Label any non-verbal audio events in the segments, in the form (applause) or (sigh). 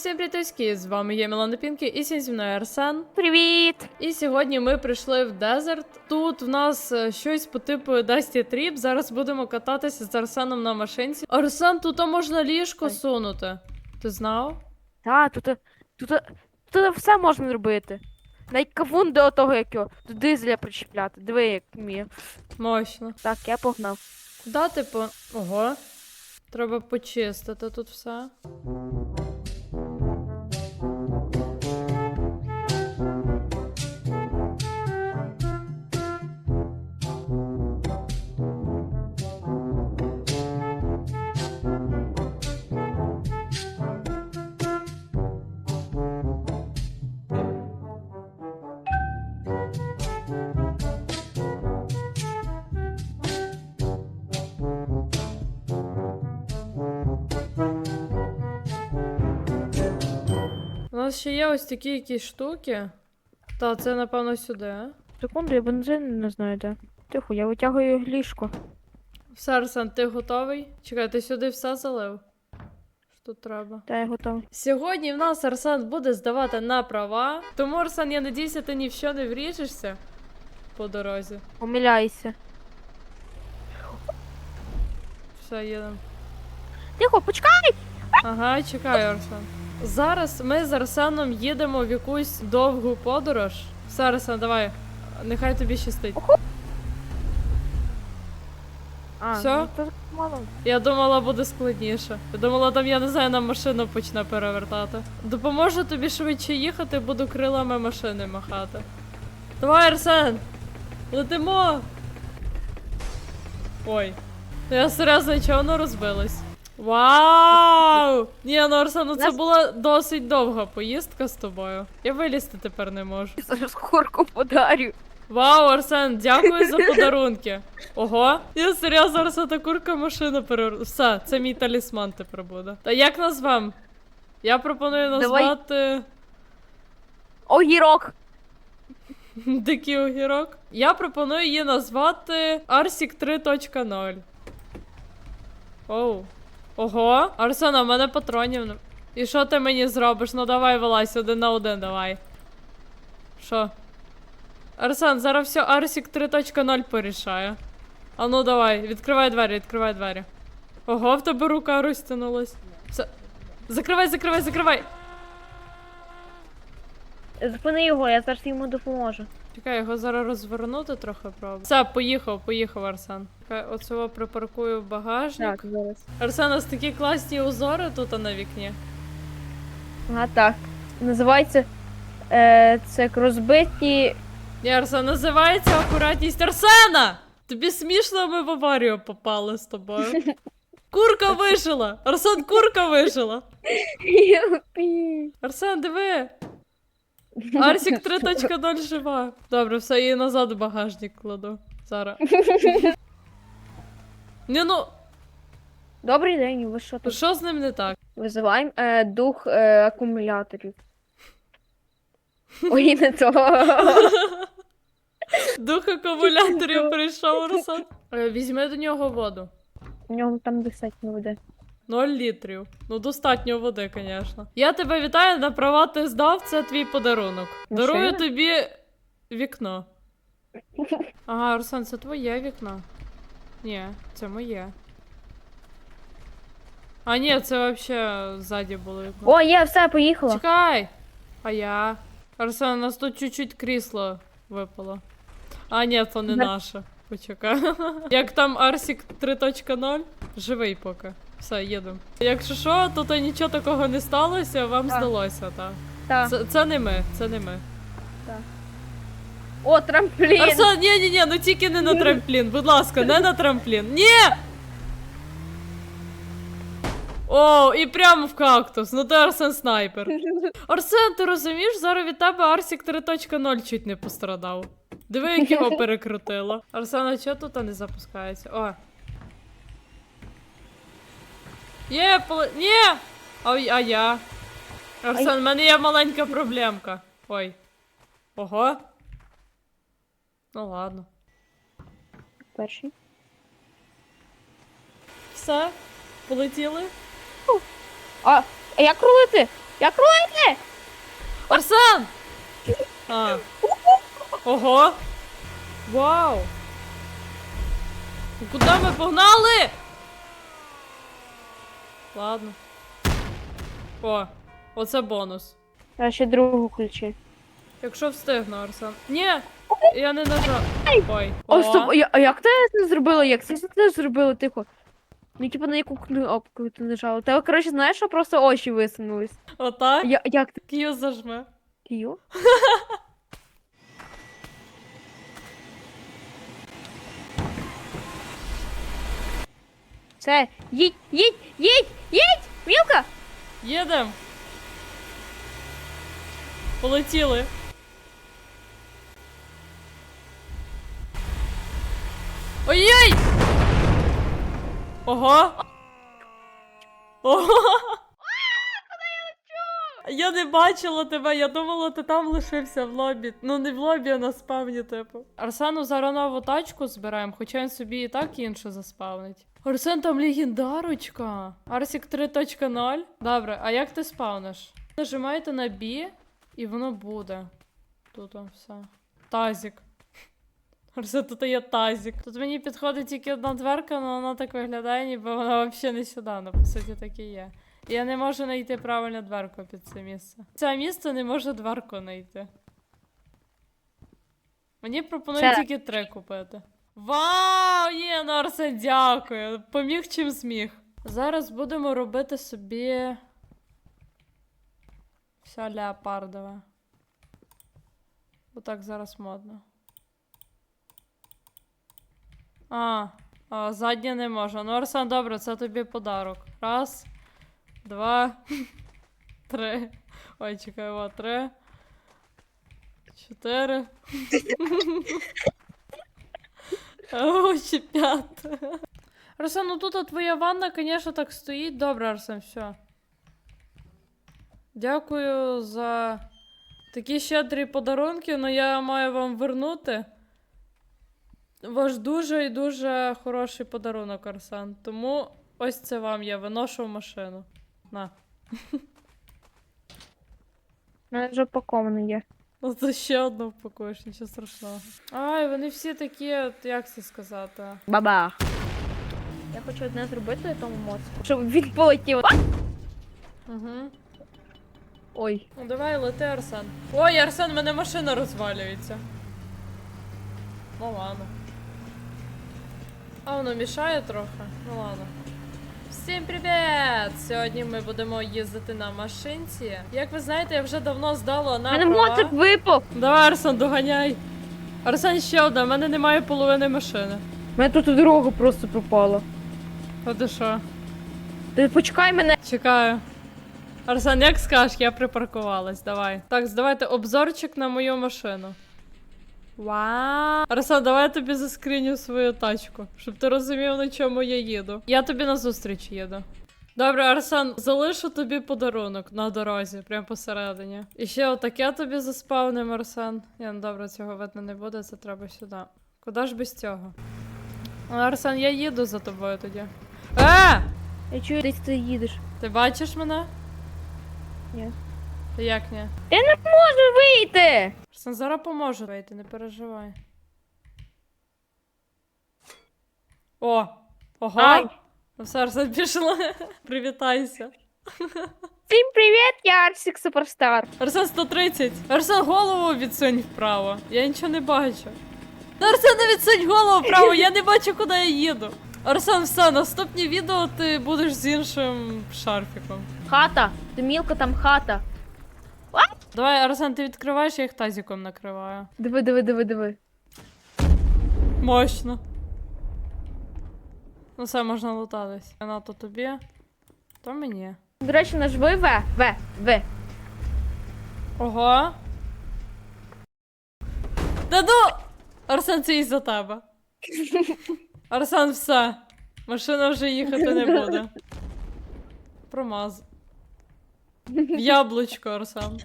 всім привітки! З вами я Мілана Пінкі і сьогодні зі мною Арсен. Привіт! І сьогодні ми прийшли в дезерт. Тут в нас е, щось по типу Dusty Trip. Зараз будемо кататися з Арсеном на машинці. Арсен, тут можна ліжко Ой. сунути. Ти знав? Та, тут, тут, тут все можна зробити. Навіть кавун до того, як його до дизеля причіпляти. Диви, як вміє. Мощно. Так, я погнав. Куди типу? Ого. Треба почистити тут все. Нас ще є ось такі якісь штуки. Та, це напевно сюди. Секунду, я бензин не знаю де. Тихо, я витягую ліжко. Все, Арсен, ти готовий? Чекай, ти сюди все залив? Що тут треба? Та я готовий. Сьогодні в нас Арсен буде здавати на права. Тому, Арсен, я надіюся, ти ні в що не вріжешся по дорозі. Помиляйся. Все, їдемо. Тихо, почекай! Ага, чекаю, Арсен. Зараз ми з Арсеном їдемо в якусь довгу подорож. Все, Арсен, давай. Нехай тобі щастить. А, Всьо? ну, то мало. Я думала, буде складніше. Я думала, там, я не знаю, на машину почне перевертати. Допоможу тобі швидше їхати, буду крилами машини махати. Давай, Арсен! Летимо! Ой. Ну я серйозно, чого воно розбилось? Вау! Ні, ну Арсен, ну це Нас- була досить довга поїздка з тобою. Я вилізти тепер не можу. Я Зараз курку подарю. Вау, Арсен, дякую за подарунки. Ого, я серйозно Арсен, та курка машина перевер... Все, це мій талісман тепер буде. Та як назвем? Я пропоную Давай. назвати Огірок! Дикий огірок. Я пропоную її назвати Арсік 3.0. Оу. Ого, Арсен, у мене патронів. І що ти мені зробиш? Ну давай вилазь один на один, давай. Що? Арсен, зараз все Арсік 3.0 порішає. А ну давай, відкривай двері, відкривай двері. Ого, в тебе рука розтянулась. Все. Закривай, закривай, закривай. Зупини його, я зараз йому допоможу. Чекай, його зараз розвернути трохи пробую. Все, поїхав, поїхав Арсен. Чекай, оцього припаркую в багажник. зараз. Арсен, у нас такі класні узори тут на вікні. А так. Називається е, це як розбиті. Ні, Арсен, називається акуратність Арсена! Тобі смішно, ми в аварію попали з тобою. (laughs) Курка вижила! Арсен, курка вижила! (laughs) Арсен, диви! Арсік 3.0 (laughs) жива. Добре, все, її назад в багажник кладу. Зараз. (laughs) Ні, ну, Добрий день, ви що тут? що з ним не так? Визиваємо е, дух е, акумуляторів. Ой, не то. (laughs) Дух акумуляторів прийшов Арсен. Е, Візьми до нього воду. У нього там достатньо води. 0 літрів. Ну, достатньо води, звісно. Я тебе вітаю, на права ти здав, це твій подарунок. Дарую Машина? тобі вікно. Ага, Арсен, це твоє вікно. Ні, це моє. А ні, це взагалі ззаді було вікно. О, є, все, поїхала. Чекай! А я. Арсен, у нас тут чуть-чуть крісло випало. А, ні, це не наше. Почекай. (laughs) Як там Арсік 3.0? Живий поки. Все, їдемо. Якщо що, то, то нічого такого не сталося, вам Так. здалося, так. Так. Це, це не ми, це не ми. О, трамплін. Арсен, ні, ні, ні, ну тільки не на трамплін, будь ласка, не на трамплін. Ні! О, і прямо в кактус. Ну ти Арсен снайпер. (laughs) Арсен, ти розумієш, зараз від тебе Арсік 3.0 чуть не пострадав. Диви, як його перекрутило. Арсен, а чого тут не запускається? О. Є, поле... Ні! А, а я? Арсен, в мене є маленька проблемка. Ой. Ого. Ну ладно. Перший. Все, полетіли. А, а як рулити? Я крою! Арсен! А. Ого! Вау! Ну Куди ми погнали? Ладно. О, оце бонус. Я ще другу ключі. Якщо встигну, Арсен. Ні! Я не нажав. Ой. О, стоп, а як ти це зробила? Як це ти зробила тихо? Ну, типу, на яку кнопку ти нажала? Та, коротше, знаєш, що просто очі висунулись. Отак? Я, як ти? Кію зажме. Кію? (laughs) Все, їдь, їдь, їдь, їдь! Мілка! Їдем. Полетіли. Ой-ой! Ого! Ого! Я не бачила тебе, я думала, ти там лишився в лобі. Ну не в лобі, а на спавні, типу. Арсену зараз нову тачку збираємо, хоча він собі і так інше заспавнить. Арсен там легендарочка. Арсік 3.0. Добре, а як ти спавниш? Нажимаєте на B, і воно буде. Тут там все. Тазік. Арсен, тут є тазік. Тут мені підходить тільки одна дверка, але вона так виглядає, ніби вона взагалі не сюди, але по суті так і є. Я не можу знайти правильну дверку під це місце. Це місце не може дверку знайти. Мені пропонують тільки три купити. Вау! Є, ну Арсен, дякую. Поміг чим зміг. Зараз будемо робити собі. Все леопардове. Бо так зараз модно. А, а заднє не можна. Ну, Арсен, добре, це тобі подарок. Раз, два, (laughs) три. Ой, чекай, о, три. Чотири. (laughs) О, ще п'яте. Арсен, ну тут твоя ванна, звісно, так стоїть. Добре, Арсен, все. Дякую за такі щедрі подарунки, але я маю вам вернути. Ваш дуже і дуже хороший подарунок, Арсен. Тому ось це вам я виношу в машину. На. У мене вже упаковано є. Ну, це ще одну впакуєш, нічого страшного. Ай, вони всі такі, от, як це сказати. Бабах. Я хочу одне зробити тому моцку. Щоб він полетів. Угу. Ой. Ну давай, лети, Арсен. Ой, Арсен, в мене машина розвалюється. Ну ладно. А воно мішає трохи? Ну ладно. Всім привіт! Сьогодні ми будемо їздити на машинці. Як ви знаєте, я вже давно здала на мене права. моцик випав. Давай, Арсен, доганяй. Арсен, ще одна, в мене немає половини машини. У мене тут дорога просто пропала. А ти що? Ти почекай мене. Чекаю. Арсен, як скажеш, я припаркувалась, давай. Так, давайте обзорчик на мою машину. Вау. Арсен, давай я тобі заскріню свою тачку, щоб ти розумів, на чому я їду. Я тобі на зустріч їду. Добре, Арсен, залишу тобі подарунок на дорозі, прямо посередині. І ще отаке тобі заспавним, Арсен. Я ну добре, цього видно не буде, це треба сюди. Куди ж без цього? Ну, Арсен, я їду за тобою тоді. Е! Я чую, десь ти їдеш. Ти бачиш мене? Ні. Та Як ні? Я не можу вийти. Арсен зараз поможе вийти, не переживай. О! Ого! Ай. Ну все, Арсен пішла. (laughs) Привітайся. Всім привіт, я Арсік Суперстар. Арсен 130. Арсен голову відсунь вправо. Я нічого не бачу. Ну, Арсен, не відсунь голову вправо, я не бачу, куди я їду. Арсен, все, наступні відео ти будеш з іншим шарфіком. Хата. Демілка там хата. Давай, Арсен, ти відкриваєш, я їх тазиком накриваю. Диви, диви, диви, диви. Мощно. Ну все, можна лутатись. Вона то тобі, то мені. До речі, нажми В. В. В. Ого. Да ну! Арсен, це із-за тебе. (laughs) Арсен, все. Машина вже їхати не буде. (laughs) Промаз. В яблучко, Арсен.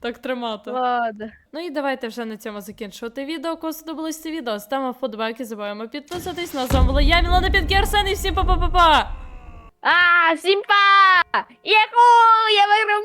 Так тримати. Ладно. Ну і давайте вже на цьому закінчувати відео. Кому сподобалось це відео, ставимо вподобайки, забуваємо підписатись. На з вами була я, Мілана Підкерсен, і всім па-па-па-па! А, всім па! Яку! Я виграв